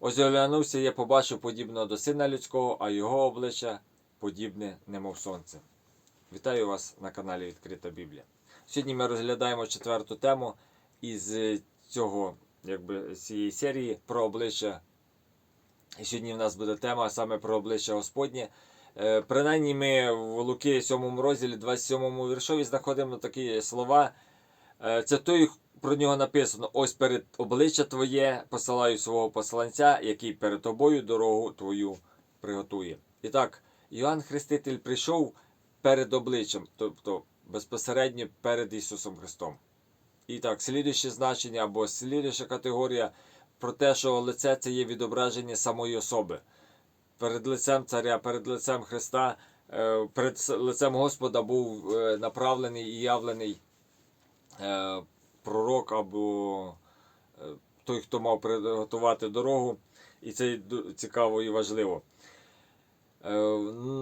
Ось я побачив подібного до сина людського, а його обличчя подібне, немов сонце. Вітаю вас на каналі Відкрита Біблія. Сьогодні ми розглядаємо четверту тему із е, цього, якби, цієї серії про обличчя. І сьогодні в нас буде тема саме про обличчя Господнє. Е, Принаймні ми в Луки 7 розділі, 27 віршові знаходимо такі слова. Е, Це той, про нього написано: ось перед обличчя Твоє посилаю свого посланця, який перед тобою дорогу твою приготує. І так, Іоанн Хреститель прийшов перед обличчям, тобто безпосередньо перед Ісусом Христом. І так, слідуюче значення або слідуюча категорія про те, що лице це є відображення самої особи. Перед лицем царя, перед лицем Христа, е, перед лицем Господа був е, направлений і явлений е, пророк або е, той, хто мав приготувати дорогу. І це цікаво і важливо. Е,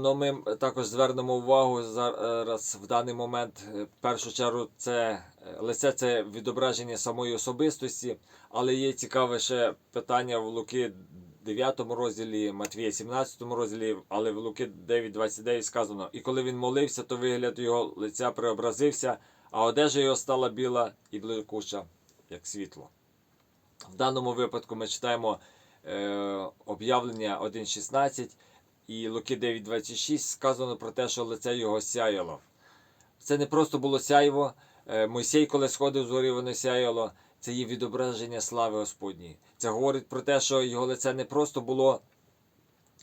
Ну, ми також звернемо увагу зараз в даний момент. е, В першу чергу, це лице це відображення самої особистості, але є цікаве ще питання в Луки 9 розділі, Матвія 17 розділі, але в Луки 9.29 сказано: І коли він молився, то вигляд його лиця преобразився, а одежа його стала біла і блискуча, як світло. В даному випадку ми читаємо е, об'явлення 1.16 і Луки 9.26 сказано про те, що лице його сяяло. Це не просто було сяйво. Е, Мойсей, коли сходив з гори, воно сяяло. Це є відображення слави Господньої. Це говорить про те, що його лице не просто було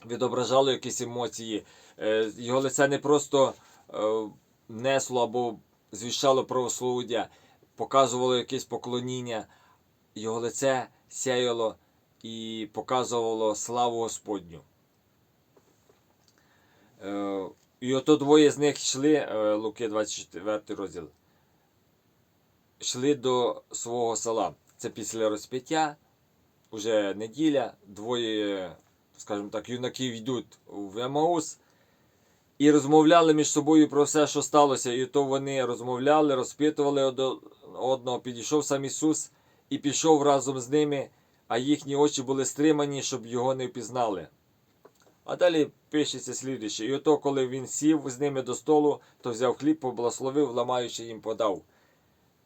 відображало якісь емоції, е, його лице не просто е, несло або звіщало правослов'я, показувало якесь поклоніння. Його лице сяяло і показувало славу Господню. Е, І ото двоє з них йшли, е, Луки 24 розділ, йшли до свого села. Це після розп'яття, уже неділя, двоє, скажімо так, юнаків йдуть в Емаус і розмовляли між собою про все, що сталося. І то вони розмовляли, розпитували одного. Підійшов сам Ісус і пішов разом з ними, а їхні очі були стримані, щоб його не впізнали. А далі пишеться слідуюче. І ото, коли він сів з ними до столу, то взяв хліб, поблагословив, ламаючи їм подав.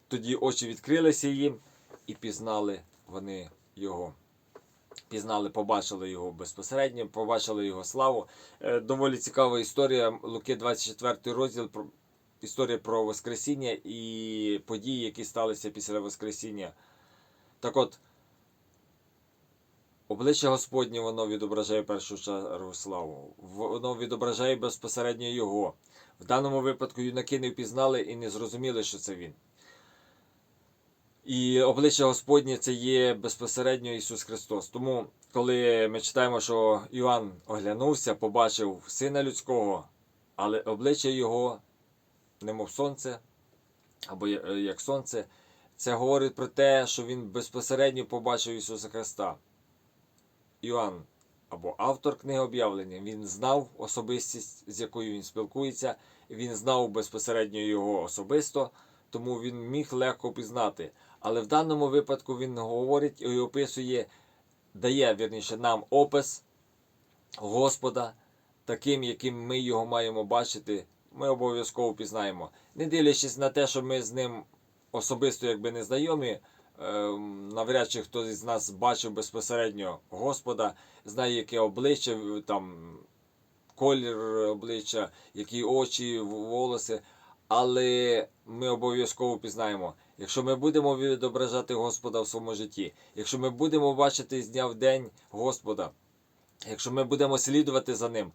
Тоді очі відкрилися їм і пізнали вони його. Пізнали, побачили його безпосередньо, побачили його славу. Е, Доволі цікава історія. Луки 24 розділ. Історія про Воскресіння і події, які сталися після Воскресіння. Так от, Обличчя Господнє воно відображає першу чергу славу. Воно відображає безпосередньо Його. В даному випадку юнаки не впізнали і не зрозуміли, що це він. І обличчя Господнє це є безпосередньо Ісус Христос. Тому, коли ми читаємо, що Іоанн оглянувся, побачив Сина Людського, але обличчя Його, немов сонце, або е, як сонце, це говорить про те, що він безпосередньо побачив Ісуса Христа. Іоанн або автор книги об'явлення, він знав особистість, з якою він спілкується, він знав безпосередньо його особисто, тому він міг легко пізнати. Але в даному випадку він говорить і описує, дає вірніше нам опис Господа, таким, яким ми його маємо бачити, ми обов'язково пізнаємо. Не дивлячись на те, що ми з ним особисто якби не знайомі, ем, навряд чи хтось з нас бачив безпосередньо Господа, знає, яке обличчя, там, колір обличчя, які очі, волоси. Але ми обов'язково пізнаємо, якщо ми будемо відображати Господа в своєму житті, якщо ми будемо бачити з дня в день Господа, якщо ми будемо слідувати за ним,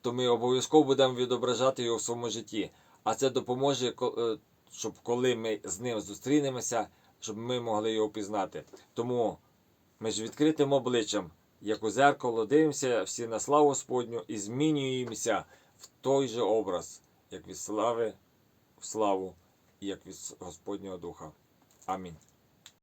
то ми обов'язково будемо відображати його в своєму житті. А це допоможе, е, щоб коли ми з ним зустрінемося, щоб ми могли його пізнати. Тому ми ж відкритим обличчям, як у зеркало, дивимося всі на славу Господню і змінюємося в той же образ, як від слави славу як від Господнього Духа. Амінь.